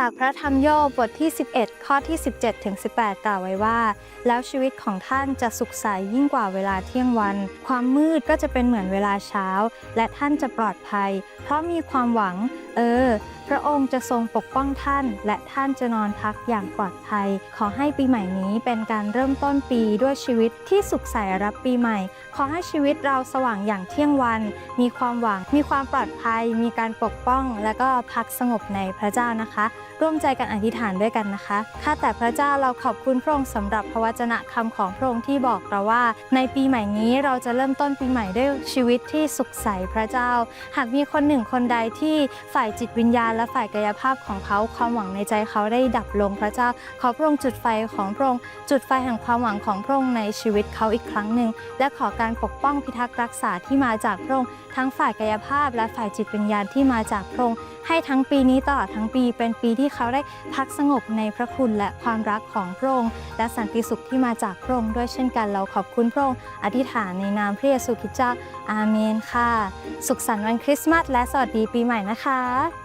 จากพระธรรมโยบบทที่ 11 ข้อที่ 17ถึง18 กล่าวไว้ว่า แล้วชีวิตของท่านจะสุขใสยิ่งกว่าเวลาเที่ยงวัน ความมืดก็จะเป็นเหมือนเวลาเช้า และท่านจะปลอดภัย เพราะมีความหวัง เออ พระ องค์จะทรงปกป้องท่าน และท่านจะนอนพักอย่างปลอดภัย ขอให้ปีใหม่นี้เป็นการเริ่มต้นปีด้วยชีวิตที่สุขใสรับปีใหม่ ขอให้ชีวิตเราสว่างอย่างเที่ยงวัน มีความหวัง มีความปลอดภัย มีการปกป้อง และก็พักสงบในพระเจ้านะคะ ร่วมใจกันอธิษฐานด้วยกันนะคะข้าแต่พระเจ้าเราขอบคุณพระองค์สำหรับพระวจนะคำของพระองค์ที่บอกเราว่า ในปีใหม่นี้เราจะเริ่มต้นปีใหม่ด้วยชีวิตที่สุขใสพระเจ้า หากมีคนหนึ่งคนใดที่ฝ่ายจิตวิญญาณและฝ่ายกายภาพของเขาความหวังในใจเขาได้ดับลงพระเจ้า ขอพระองค์จุดไฟของพระองค์จุดไฟแห่งความหวังของพระองค์ในชีวิตเขาอีกครั้งหนึ่ง และขอการปกป้องพิทักษ์รักษาที่มาจากพระองค์ทั้งฝ่ายกายภาพ และฝ่ายจิตวิญญาณที่มาจากพระองค์ให้ทั้งปีนี้ตลอดทั้งปีเป็นปีที่เขาได้พักสงบในพระคุณและความรักของพระองค์และสันติสุขที่มาจากพระองค์ด้วยเช่นกันเราขอบคุณพระองค์อธิษฐานในนามพระเยซูคริสต์เจ้าอาเมนค่ะ สุขสันต์วันคริสต์มาสและสวัสดีปีใหม่นะคะ